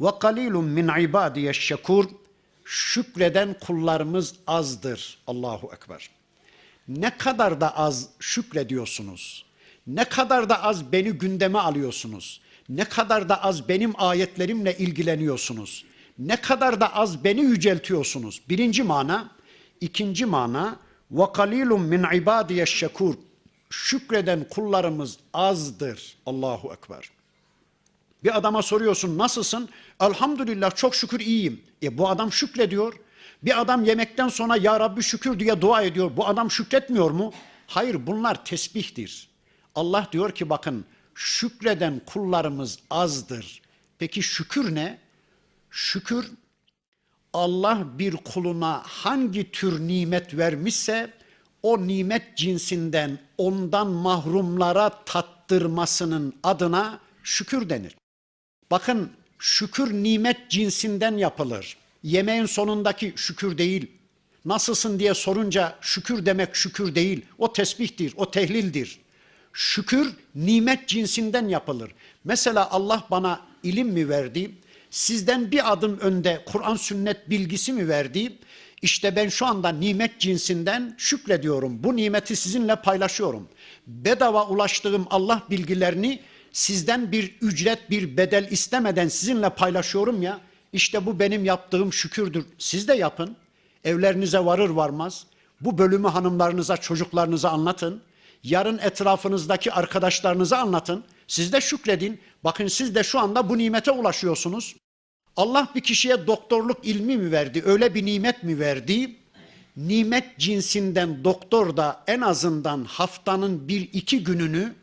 Ve kalilun min ibadiyeş şekur. Şükreden kullarımız azdır. Allahu Ekber. Ne kadar da az şükrediyorsunuz. Ne kadar da az beni gündeme alıyorsunuz. Ne kadar da az benim ayetlerimle ilgileniyorsunuz. Ne kadar da az beni yüceltiyorsunuz. Birinci mana. ikinci mana. Ve kalilun min ibadiyeş şekur. Şükreden kullarımız azdır. Allahu Ekber. Bir adama soruyorsun nasılsın? Elhamdülillah çok şükür iyiyim. E bu adam şükrediyor. Bir adam yemekten sonra ya Rabbi şükür diye dua ediyor. Bu adam şükretmiyor mu? Hayır bunlar tesbihtir. Allah diyor ki bakın şükreden kullarımız azdır. Peki şükür ne? Şükür Allah bir kuluna hangi tür nimet vermişse o nimet cinsinden ondan mahrumlara tattırmasının adına şükür denir. Bakın şükür nimet cinsinden yapılır. Yemeğin sonundaki şükür değil. Nasılsın diye sorunca şükür demek şükür değil. O tesbihtir, o tehlildir. Şükür nimet cinsinden yapılır. Mesela Allah bana ilim mi verdi? Sizden bir adım önde Kur'an sünnet bilgisi mi verdi? İşte ben şu anda nimet cinsinden şükrediyorum. Bu nimeti sizinle paylaşıyorum. Bedava ulaştığım Allah bilgilerini sizden bir ücret, bir bedel istemeden sizinle paylaşıyorum ya. İşte bu benim yaptığım şükürdür. Siz de yapın. Evlerinize varır varmaz. Bu bölümü hanımlarınıza, çocuklarınıza anlatın. Yarın etrafınızdaki arkadaşlarınıza anlatın. Siz de şükredin. Bakın siz de şu anda bu nimete ulaşıyorsunuz. Allah bir kişiye doktorluk ilmi mi verdi? Öyle bir nimet mi verdi? Nimet cinsinden doktor da en azından haftanın bir iki gününü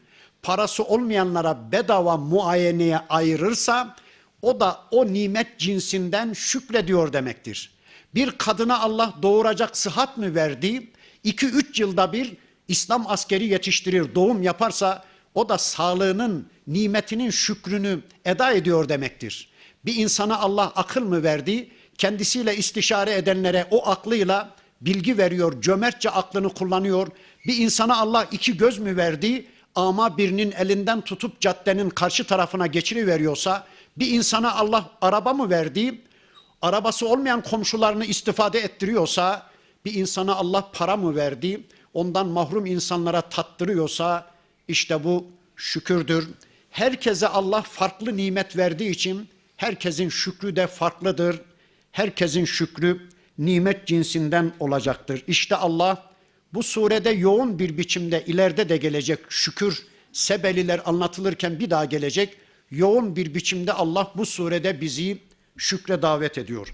parası olmayanlara bedava muayeneye ayırırsa o da o nimet cinsinden şükrediyor demektir. Bir kadına Allah doğuracak sıhhat mı verdi? 2-3 yılda bir İslam askeri yetiştirir, doğum yaparsa o da sağlığının, nimetinin şükrünü eda ediyor demektir. Bir insana Allah akıl mı verdi? Kendisiyle istişare edenlere o aklıyla bilgi veriyor, cömertçe aklını kullanıyor. Bir insana Allah iki göz mü verdi? Ama birinin elinden tutup caddenin karşı tarafına geçiriveriyorsa, bir insana Allah araba mı verdi? Arabası olmayan komşularını istifade ettiriyorsa, bir insana Allah para mı verdi? Ondan mahrum insanlara tattırıyorsa, işte bu şükürdür. Herkese Allah farklı nimet verdiği için herkesin şükrü de farklıdır. Herkesin şükrü nimet cinsinden olacaktır. İşte Allah bu surede yoğun bir biçimde ileride de gelecek şükür sebeliler anlatılırken bir daha gelecek. Yoğun bir biçimde Allah bu surede bizi şükre davet ediyor.